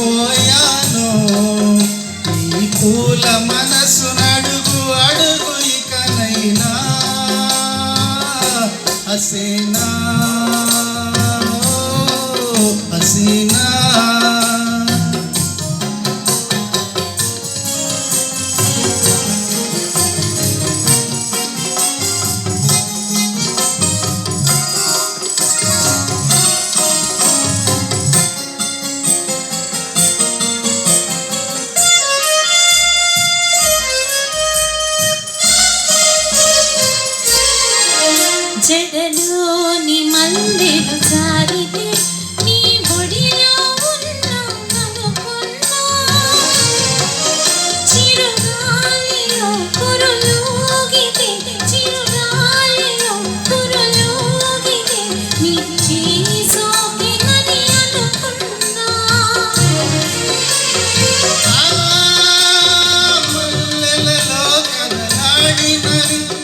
పోయాను. ఈ పూల మనసు నడుగు అడుగు ఇకనైనా. హసీనా ఓ హసీనా. జడలోని మల్లెలు జారితే నీ ఒడిలో ఉన్నాననుకున్నా చిరుగాలిలో కురులూగితే చిరుగాలిలో కురులూగితే నీ చేయి సోకినని అనుకున్నా. మల్లెలలో కదలాడినవి నా కలవరింపులే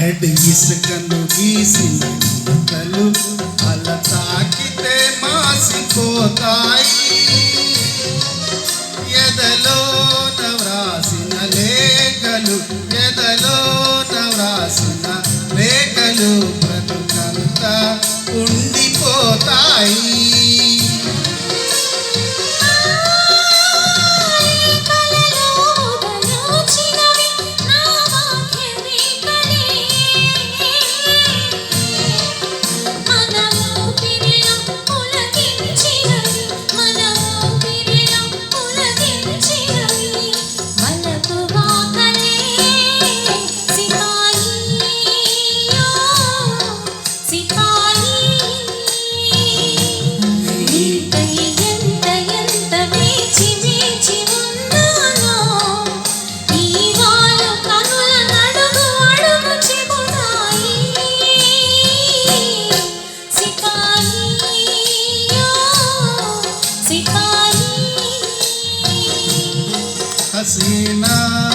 గడి ఇసుకను గీసిన కలు అలా తాకితే మాసిపోతాయి. ఎదలో hasina